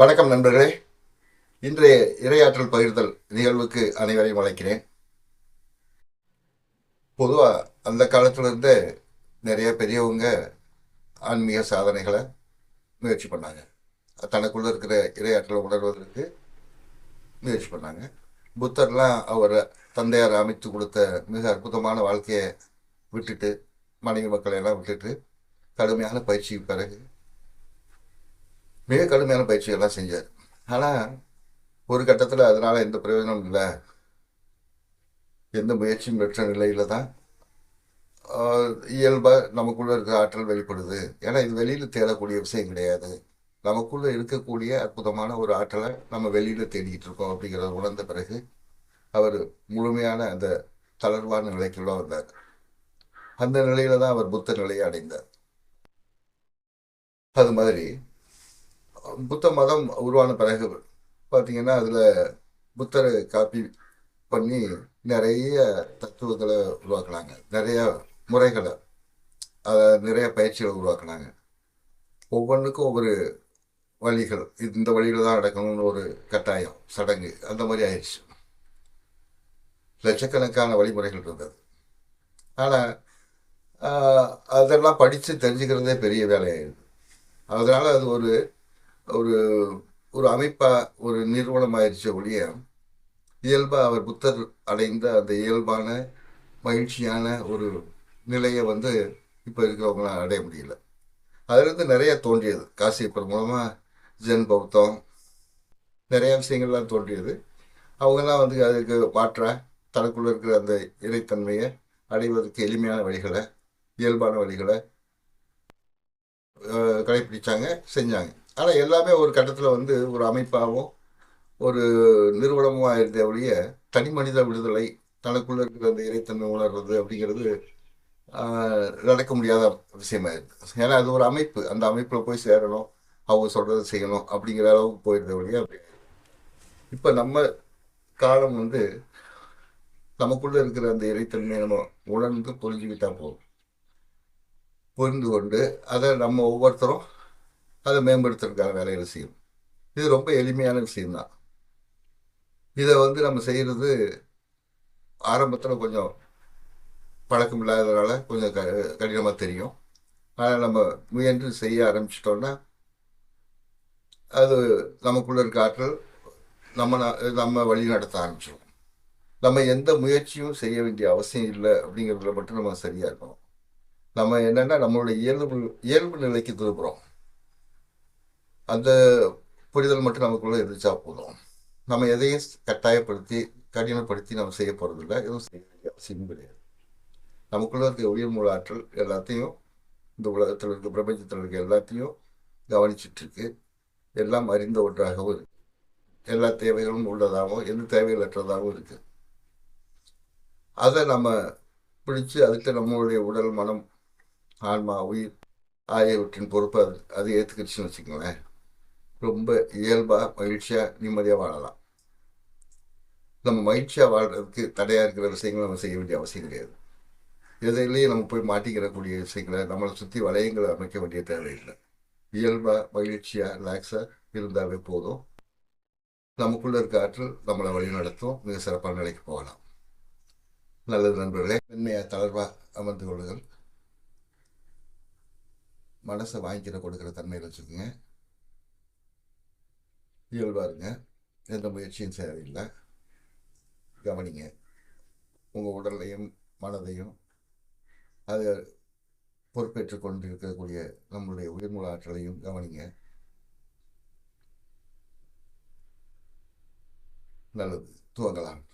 வணக்கம் நண்பர்களே. இன்றைய இரையாற்றல் பகிர்தல் நிகழ்வுக்கு அனைவரையும் அழைக்கிறேன். பொதுவாக அந்த காலத்திலிருந்து நிறைய பெரியவங்க ஆன்மீக சாதனைகளை முயற்சி பண்ணாங்க. தனக்குள்ளே இருக்கிற இரையாற்றலை உணர்வதற்கு முயற்சி பண்ணாங்க. புத்தர்லாம் அவர் தந்தையார் அமைத்து கொடுத்த மிக அற்புதமான வாழ்க்கையை விட்டுட்டு மனைவி மக்களை எல்லாம் விட்டுட்டு கடுமையான பயிற்சிக்கு பிறகு மிக கடுமையான பயிற்சிகள்லாம் செஞ்சார். ஆனால் ஒரு கட்டத்தில் அதனால் எந்த பிரயோஜனமும் இல்லை. எந்த முயற்சியும் பெற்ற நிலையில் தான் இயல்பாக நமக்குள்ளே இருக்கிற ஆற்றல் வெளிப்படுது. ஏன்னா இது வெளியில் தேடக்கூடிய விஷயம் கிடையாது. நமக்குள்ளே இருக்கக்கூடிய அற்புதமான ஒரு ஆற்றலை நம்ம வெளியில் தேடிக்கிட்டு இருக்கோம் அப்படிங்கிறத உணர்ந்த பிறகு அவர் முழுமையான அந்த தளர்வான நிலைக்குள்ள வந்தார். அந்த நிலையில தான் அவர் புத்த நிலையை அடைந்தார். அது மாதிரி புத்த மதம் உருவான பிறகு பார்த்தீங்கன்னா அதில் புத்தரை காப்பி பண்ணி நிறைய தத்துவங்களை உருவாக்குனாங்க. நிறைய முறைகளை அதை நிறைய பயிற்சிகளை உருவாக்குனாங்க. ஒவ்வொன்றுக்கும் ஒவ்வொரு வழிகள் இது இந்த வழியில் தான் நடக்கணும்னு ஒரு கட்டாயம் சடங்கு அந்த மாதிரி ஆயிடுச்சு. லட்சக்கணக்கான வழிமுறைகள் இருந்தது. ஆனால் அதெல்லாம் படித்து தெரிஞ்சுக்கிறதே பெரிய வேலையாயிருது அதனால் அது ஒரு ஒரு ஒரு அமைப்பாக ஒரு நிறுவனம் ஆயிடுச்ச ஒழிய இயல்பாக அவர் புத்தர் அடைந்த அந்த இயல்பான மகிழ்ச்சியான ஒரு நிலையை வந்து இப்போ இருக்கிறவங்களாம் அடைய முடியல. அதுலேருந்து நிறைய தோன்றியது. காசியப்பர் மூலமாக ஜென் பௌத்தம் நிறைய விஷயங்கள்லாம் தோன்றியது. அவங்கெல்லாம் வந்து அதுக்கு மாற்றாக தனக்குள்ளே இருக்கிற அந்த இறைத்தன்மையை அடைவதற்கு எளிமையான வழிகளை இயல்பான வழிகளை கடைப்பிடிச்சாங்க செஞ்சாங்க. ஆனால் எல்லாமே ஒரு கட்டத்தில் வந்து ஒரு அமைப்பாகவும் ஒரு நிறுவனமும் இருந்தே ஒழிய தனி மனித விடுதலை தனக்குள்ள இருக்கிற அந்த இறைத்தன்மை உணர்றது அப்படிங்கிறது நடக்க முடியாத விஷயமாயிருக்கு ஏன்னா அது ஒரு அமைப்பு. அந்த அமைப்பில் போய் சேரணும் அவங்க சொல்கிறத செய்யணும் அப்படிங்கிற அளவுக்கு போயிருந்த ஒழிய அப்படி இப்போ நம்ம காலம் வந்து நமக்குள்ளே இருக்கிற அந்த இறைத்தன்மையை நம்ம உணர்ந்து புரிஞ்சுக்கிட்டா போதும். புரிந்து கொண்டு அதை நம்ம ஒவ்வொருத்தரும் அதை மேம்படுத்துறதுக்கான வேலைகளை செய்யும். இது ரொம்ப எளிமையான விஷயம்தான். இதை வந்து நம்ம செய்கிறது ஆரம்பத்தில் கொஞ்சம் பழக்கம் இல்லாததுனால கொஞ்சம் க கடினமாக தெரியும். ஆனால் நம்ம முயன்று செய்ய ஆரம்பிச்சிட்டோன்னா அது நமக்குள்ள இருக்க ஆற்றல் நம்ம நம்ம வழி நடத்த ஆரம்பிச்சிடும் நம்ம எந்த முயற்சியும் செய்ய வேண்டிய அவசியம் இல்லை அப்படிங்கிறதுல மட்டும் நம்ம சரியாக இருக்கணும். நம்ம என்னென்னா நம்மளுடைய இயல்பு இயல்பு நிலைக்கு திரும்புகிறோம் அந்த புரிதல் மட்டும் நமக்குள்ளே இருந்துச்சா போதும். நம்ம எதையும் கட்டாயப்படுத்தி கடினப்படுத்தி நம்ம செய்ய போகிறதில்ல எதுவும் செய்ய வேண்டிய அவசியம் கிடையாது. நமக்குள்ளே இருக்க உயிர் மூல ஆற்றல் எல்லாத்தையும் இந்த உலகத்தில் இருக்க பிரபஞ்சத்தில் இருக்க எல்லாத்தையும் கவனிச்சிட்ருக்கு. எல்லாம் அறிந்த ஒன்றாகவும் இருக்குது எல்லா தேவைகளும் உள்ளதாகவும் எந்த தேவைகளற்றதாகவும் இருக்குது அதை நம்ம பிடிச்சி அதுக்கு நம்மளுடைய உடல் மனம் ஆன்மா உயிர் ஆகியவற்றின் பொறுப்பு அது அது ஏற்றுக்கிடுச்சுன்னு வச்சுக்கோங்களேன். ரொம்ப இயல்பாக மகிழ்ச்சியாக நிம்மதியாக வாழலாம். நம்ம மகிழ்ச்சியாக வாழ்கிறதுக்கு தடையாக இருக்கிற விஷயங்களை நம்ம செய்ய வேண்டிய அவசியம் கிடையாது. எதையிலேயே நம்ம போய் மாட்டிக்கிறக்கூடிய விஷயங்களை நம்மளை சுற்றி வளையங்களை அமைக்க வேண்டிய தேவையில்லை. இயல்பாக மகிழ்ச்சியாக ரிலாக்ஸாக இருந்தாவே போதும். நமக்குள்ளே இருக்க ஆற்றல் நம்மளை வழி நடத்தும். மிக சிறப்பான நிலைக்கு போகலாம். நல்லது நண்பர்களே மென்மையாக தளர்வாக அமர்ந்து கொள்ளுங்கள். மனசை வாங்கிக்கிற கொடுக்குற தன்மையில் வச்சுக்கோங்க. இயல்பாக இருங்க எந்த முயற்சியும் தேவையில்லை கவனிங்க. உங்கள் உடலையும் மனதையும் அதை பொறுப்பேற்று கொண்டு இருக்கக்கூடிய நம்மளுடைய உயிர்மூல ஆற்றலையும் கவனிங்க. நல்லது. துவங்கலாம்.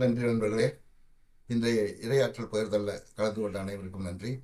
நன்றி நண்பர்களே. இன்றைய இரையாற்றல் பகிர்தலில் கலந்து கொண்ட அனைவருக்கும் நன்றி.